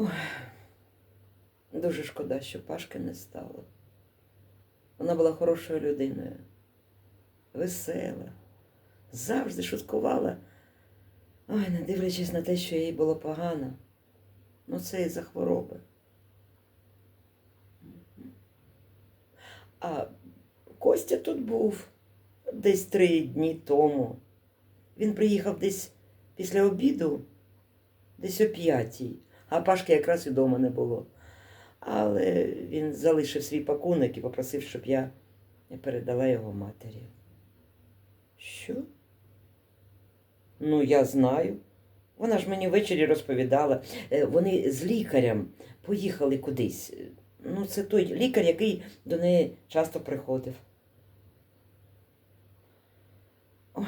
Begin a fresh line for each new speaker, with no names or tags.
Ой, дуже шкода, що Пашки не стало. Вона була хорошою людиною, весела, завжди шуткувала. Ой, не дивлячись на те, що їй було погано. Ну, це і за хвороби. А Костя тут був десь три дні тому. Він приїхав десь після обіду, десь о п'ятій, а Пашки якраз і вдома не було. Але він залишив свій пакунок і попросив, щоб я передала його матері. Що? Ну, я знаю. Вона ж мені ввечері розповідала. Е, Вони з лікарем поїхали кудись. Ну, це той лікар, який до неї часто приходив. Ой,